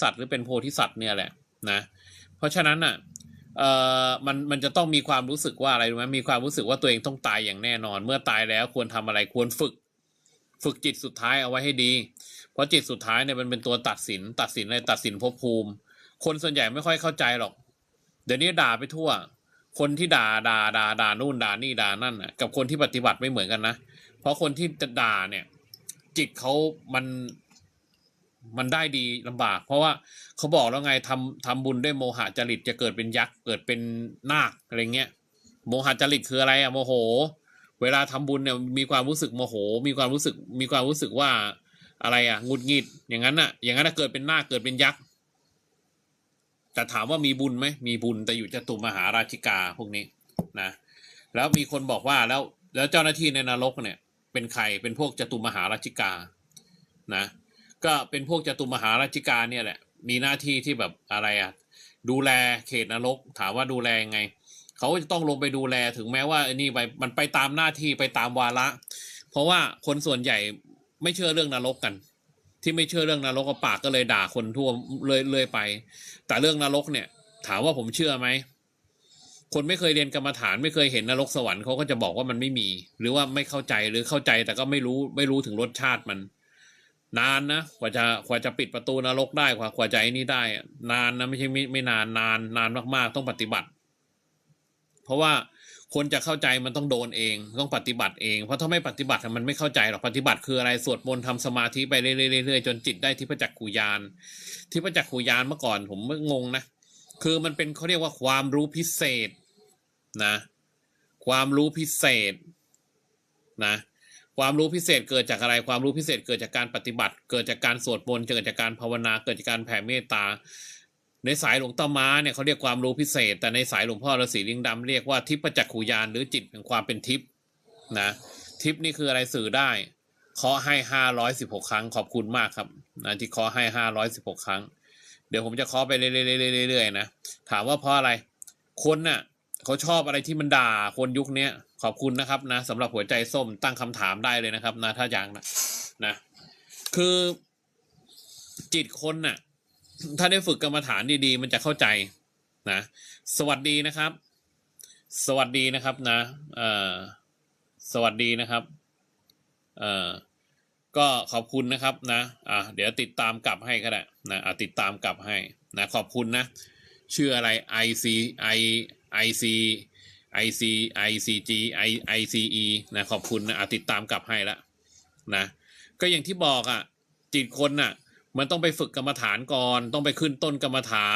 สัตว์หรือเป็นโพธิสัตว์เนี่ยแหละนะเพราะฉะนั้นอะเอ่อมันมันจะต้องมีความรู้สึกว่าอะไรรู้ไหมมีความรู้สึกว่าตัวเองต้องตายอย่างแน่นอน เมื่อตายแล้วควรทำอะไรควรฝึก ฝึกจิตสุดท้ายเอาไว้ให้ดี เพราะจิตสุดท้ายเนี่ยมันเป็นตัวตัดสิน ตัดสินอะไรตัดสินภพภูมิ คนส่วนใหญ่ไม่ค่อยเข้าใจหรอก เดี๋ยวนี้ด่าไปทั่ว คนที่ด่าด่าด่าด่านู่นด่านี่ด่านั่นกับคนที่ปฏิบัติไม่เหมือนกันนะเพราะคนที่จะด่าเนี่ย จิตเขามัน มันได้ดีลำบาก เพราะว่าเขาบอกแล้วไงทำทำบุญด้วยโมหะจริตจะเกิดเป็นยักษ์เกิดเป็นนาคอะไรเงี้ยโมหะจริตคืออะไรอะโมโห เวลาทำบุญเนี่ยมีความรู้สึกโมโห มีความรู้สึกมีความรู้สึกว่าอะไรอะงุดหงิดอย่างนั้นอะอย่างนั้นเกิดเป็นนาคเกิดเป็นยักษ์แต่ถามว่ามีบุญไหมมีบุญแต่อยู่จตุมหาราชิกาพวกนี้นะแล้วมีคนบอกว่าแล้วแล้วเจ้าหน้าที่ในนรกเนี่ย เป็นใครเป็นพวกจตุมหาราชิกานะ ก็เป็นพวกจตุมหาราชิกาเนี่ยแหละ มีหน้าที่ที่แบบอะไรอะดูแลเขตนรก ถามว่าดูแลยังไงเขาจะต้องลงไปดูแลถึงแม้ว่าไอ้นี่ไปมันไปตามหน้าที่ไปตามวาระ เพราะว่าคนส่วนใหญ่ไม่เชื่อเรื่องนรกกัน ที่ไม่เชื่อเรื่องนรกก็ปากก็เลยด่าคนทั่วเลยเลยไป แต่เรื่องนรกเนี่ย ถามว่าผมเชื่อไหมคนไม่เคยเรียนกรรมฐานไม่เคยเห็นนรกสวรรค์เขาก็จะบอกว่ามันไม่มี หรือว่าไม่เข้าใจหรือเข้าใจแต่ก็ไม่รู้ไม่รู้ถึงรสชาติมัน นานนะกว่าจะกว่าจะปิดประตูนรกได้กว่ากว่าจะไอ้นี่ได้ นานนะไม่ใช่ไม่ไม่นานนานนานมากๆ ต้องปฏิบัติ เพราะว่าคนจะเข้าใจมันต้องโดนเองต้องปฏิบัติเองเพราะถ้าไม่ปฏิบัติมันไม่เข้าใจหรอกปฏิบัติคืออะไรสวดมนต์ทำสมาธิไปเรื่อยๆจนจิตได้ที่พระจักขุยาน ที่พระจักขุยานเมื่อก่อนผมไม่งงนะคือมันเป็นเขาเรียกว่าความรู้พิเศษนะ ความรู้พิเศษนะ ความรู้พิเศษเกิดจากอะไร ความรู้พิเศษเกิดจากการปฏิบัติ เกิดจากการสวดมนต์เกิดจากการภาวนา เกิดจากการแผ่เมตตา ในสายหลวงตาม้าเนี่ยเขาเรียกความรู้พิเศษ แต่ในสายหลวงพ่อฤาษีลิงดำเรียกว่าทิพจักขุยานหรือจิตแห่งความเป็นทิพนะทิพนี่คืออะไรสื่อได้เคาะให้ห้าร้อยสิบหกครั้งขอบคุณมากครับนะที่เคาะให้ห้าร้อยสิบหกครั้ง เดี๋ยวผมจะเคาะไปเรื่อยๆๆๆๆนะถามว่าเพราะอะไรคนน่ะ เขาชอบอะไรที่มันด่าคนยุคเนี้ยขอบคุณนะครับนะสำหรับหัวใจส้มตั้งคำถามได้เลยนะครับนะถ้าอย่างนะนะ คือจิตคนน่ะ ถ้าได้ฝึกกรรมฐานดีๆ มันจะเข้าใจนะ สวัสดีนะครับ สวัสดีนะครับนะเอ่อสวัสดีนะครับเอ่อก็ขอบคุณนะครับนะอ่าเดี๋ยวติดตามกลับให้ก็ได้นะอ่าติดตามกลับให้นะขอบคุณนะชื่ออะไร I C I I C I C I C G I I C E นะขอบคุณนะอ่าติดตามกลับให้ละนะ ก็อย่างที่บอกอะ จิตคนน่ะ มันต้องไปฝึกกรรมฐานก่อน ต้องไปขึ้นต้นกรรมฐาน